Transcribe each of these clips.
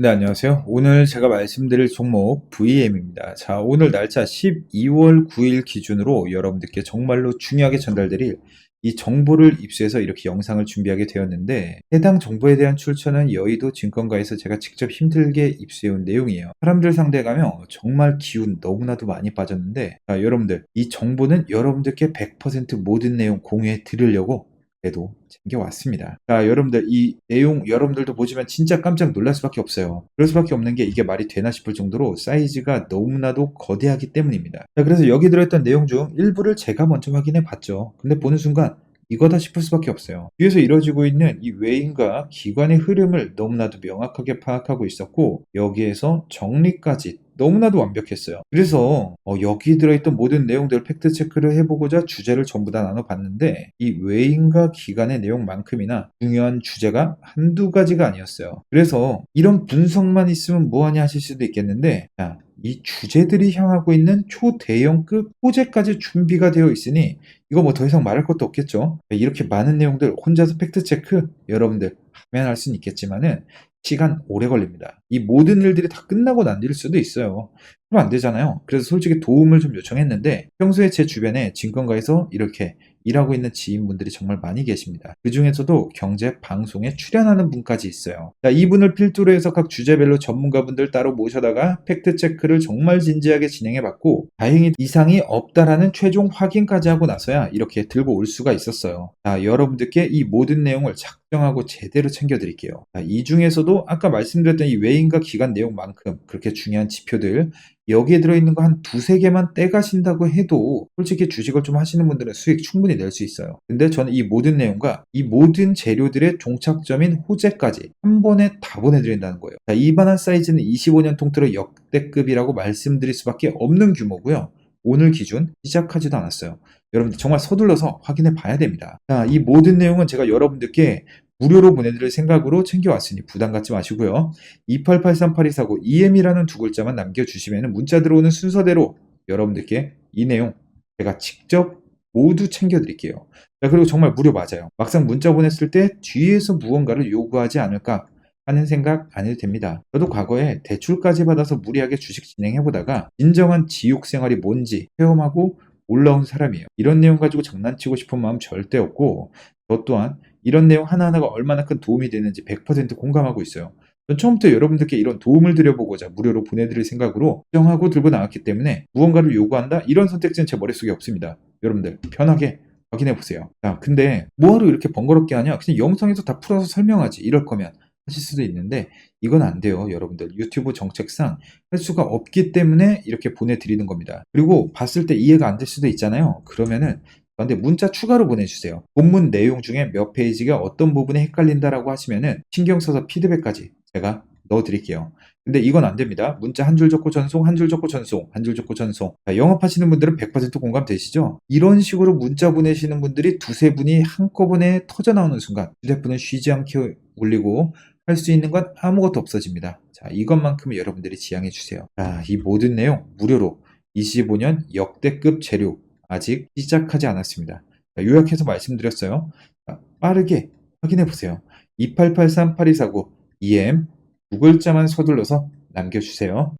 네, 안녕하세요. 오늘 제가 말씀드릴 종목 VM입니다. 자, 오늘 날짜 12월 9일 기준으로 여러분들께 정말로 중요하게 전달드릴 이 정보를 입수해서 이렇게 영상을 준비하게 되었는데 해당 정보에 대한 출처는 여의도 증권가에서 제가 직접 힘들게 입수해온 내용이에요. 사람들 상대에 가면 정말 기운 너무나도 많이 빠졌는데 자, 여러분들 이 정보는 여러분들께 100% 모든 내용 공유해 드리려고 그래도 챙겨왔습니다. 자, 여러분들 이 내용 여러분들도 보시면 진짜 깜짝 놀랄 수밖에 없어요. 그럴 수밖에 없는 게 이게 말이 되나 싶을 정도로 사이즈가 너무나도 거대하기 때문입니다. 자, 그래서 여기 들어있던 내용 중 일부를 제가 먼저 확인해 봤죠. 근데 보는 순간 이거다 싶을 수밖에 없어요. 뒤에서 이루어지고 있는 이 외인과 기관의 흐름을 너무나도 명확하게 파악하고 있었고 여기에서 정리까지 너무나도 완벽했어요. 그래서 어, 여기 들어있던 모든 내용들 팩트 체크를 해보고자 주제를 전부 다 나눠봤는데 이 외인과 기관의 내용만큼이나 중요한 주제가 한두 가지가 아니었어요. 그래서 이런 분석만 있으면 뭐하냐 하실 수도 있겠는데 자, 이 주제들이 향하고 있는 초대형급 호재까지 준비가 되어 있으니 이거 뭐 더 이상 말할 것도 없겠죠. 이렇게 많은 내용들 혼자서 팩트 체크 여러분들 하면 할 수는 있겠지만은 시간 오래 걸립니다. 이 모든 일들이 다 끝나고 난 일일 수도 있어요. 그럼 안 되잖아요. 그래서 솔직히 도움을 좀 요청했는데 평소에 제 주변에 증권가에서 이렇게 일하고 있는 지인분들이 정말 많이 계십니다. 그 중에서도 경제 방송에 출연하는 분까지 있어요. 자, 이분을 필두로 해서 각 주제별로 전문가분들 따로 모셔다가 팩트 체크를 정말 진지하게 진행해 봤고 다행히 이상이 없다라는 최종 확인까지 하고 나서야 이렇게 들고 올 수가 있었어요. 자, 여러분들께 이 모든 내용을 작정하고 제대로 챙겨 드릴게요. 자, 이 중에서도 아까 말씀드렸던 이 외인과 기관 내용만큼 그렇게 중요한 지표들 여기에 들어있는 거 한 두세 개만 떼가신다고 해도 솔직히 주식을 좀 하시는 분들은 수익 충분히 낼 수 있어요. 근데 저는 이 모든 내용과 이 모든 재료들의 종착점인 호재까지 한 번에 다 보내드린다는 거예요. 자, 이반한 사이즈는 25년 통틀어 역대급이라고 말씀드릴 수밖에 없는 규모고요. 오늘 기준 시작하지도 않았어요. 여러분들 정말 서둘러서 확인해 봐야 됩니다. 자, 이 모든 내용은 제가 여러분들께 무료로 보내드릴 생각으로 챙겨왔으니 부담 갖지 마시고요. 28838249 EM이라는 두 글자만 남겨주시면 문자 들어오는 순서대로 여러분들께 이 내용 제가 직접 모두 챙겨드릴게요. 자, 그리고 정말 무료 맞아요. 막상 문자 보냈을 때 뒤에서 무언가를 요구하지 않을까 하는 생각 안 해도 됩니다. 저도 과거에 대출까지 받아서 무리하게 주식 진행해보다가 진정한 지옥 생활이 뭔지 체험하고 올라온 사람이에요. 이런 내용 가지고 장난치고 싶은 마음 절대 없고 저 또한 이런 내용 하나하나가 얼마나 큰 도움이 되는지 100% 공감하고 있어요. 전 처음부터 여러분들께 이런 도움을 드려보고자 무료로 보내드릴 생각으로 정하고 들고 나왔기 때문에 무언가를 요구한다? 이런 선택지는 제 머릿속에 없습니다. 여러분들 편하게 확인해 보세요. 야, 근데 뭐하러 이렇게 번거롭게 하냐? 그냥 영상에서 다 풀어서 설명하지. 이럴 거면 하실 수도 있는데 이건 안 돼요. 여러분들 유튜브 정책상 할 수가 없기 때문에 이렇게 보내드리는 겁니다. 그리고 봤을 때 이해가 안 될 수도 있잖아요. 그러면은 저한테 문자 추가로 보내주세요. 본문 내용 중에 몇 페이지가 어떤 부분에 헷갈린다라고 하시면은 신경 써서 피드백까지 제가 넣어드릴게요. 근데 이건 안 됩니다. 문자 한 줄 적고 전송, 한 줄 적고 전송, 한 줄 적고 전송. 자, 영업하시는 분들은 100% 공감되시죠? 이런 식으로 문자 보내시는 분들이 두세 분이 한꺼번에 터져 나오는 순간 휴대폰은 쉬지 않게 울리고 할 수 있는 건 아무것도 없어집니다. 자, 이것만큼은 여러분들이 지양해 주세요. 자, 이 모든 내용 무료로 25년 역대급 재료 아직 시작하지 않았습니다. 자, 요약해서 말씀드렸어요. 자, 빠르게 확인해 보세요. 2883-8249 EM 두 글자만 서둘러서 남겨주세요.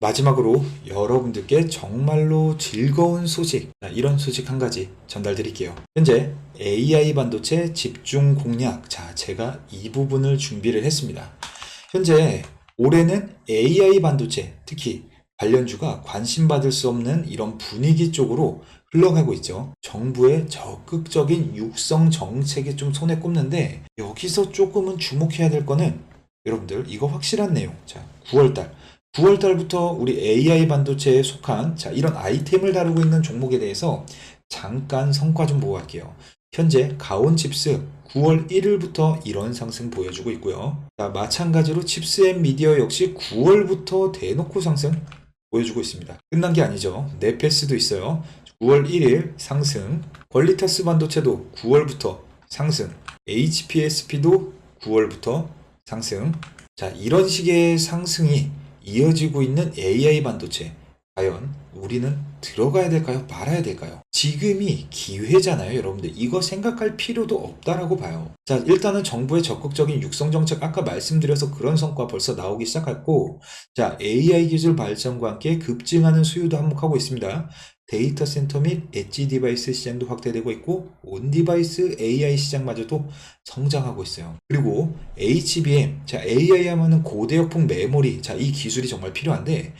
마지막으로 여러분들께 정말로 즐거운 소식, 자, 이런 소식 한 가지 전달드릴게요. 현재 AI 반도체 집중 공략, 자, 제가 이 부분을 준비를 했습니다. 현재 올해는 AI 반도체, 특히 관련주가 관심받을 수 없는 이런 분위기 쪽으로 흘러가고 있죠. 정부의 적극적인 육성 정책이 좀 손에 꼽는데 여기서 조금은 주목해야 될 거는 여러분들 이거 확실한 내용. 자, 9월달 9월달부터 우리 AI 반도체에 속한 자 이런 아이템을 다루고 있는 종목에 대해서 잠깐 성과 좀 보고 갈게요. 현재 가온 칩스 9월 1일부터 이런 상승 보여주고 있고요. 자, 마찬가지로 칩스 앤 미디어 역시 9월부터 대놓고 상승 보여주고 있습니다. 끝난 게 아니죠. 네페스도 있어요. 9월 1일 상승, 퀄리타스 반도체도 9월부터 상승, HPSP도 9월부터 상승. 자, 이런 식의 상승이 이어지고 있는 AI 반도체. 과연 우리는 들어가야 될까요? 말아야 될까요? 지금이 기회잖아요, 여러분들. 이거 생각할 필요도 없다라고 봐요. 자, 일단은 정부의 적극적인 육성 정책 아까 말씀드려서 그런 성과 벌써 나오기 시작했고, 자, AI 기술 발전과 함께 급증하는 수요도 한몫하고 있습니다. 데이터 센터 및 엣지 디바이스 시장도 확대되고 있고, 온 디바이스 AI 시장마저도 성장하고 있어요. 그리고 HBM, 자, AI 하면은 고대역폭 메모리, 자, 이 기술이 정말 필요한데,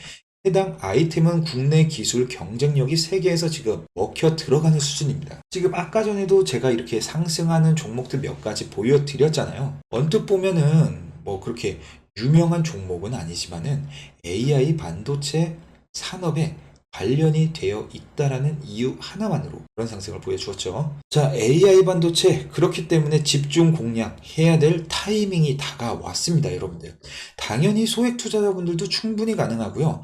해당 아이템은 국내 기술 경쟁력이 세계에서 지금 먹혀 들어가는 수준입니다. 지금 아까 전에도 제가 이렇게 상승하는 종목들 몇 가지 보여드렸잖아요. 언뜻 보면은 뭐 그렇게 유명한 종목은 아니지만은 AI 반도체 산업에 관련이 되어 있다라는 이유 하나만으로 그런 상승을 보여주었죠. 자, AI 반도체 그렇기 때문에 집중 공략해야 될 타이밍이 다가왔습니다, 여러분들. 당연히 소액 투자자분들도 충분히 가능하고요.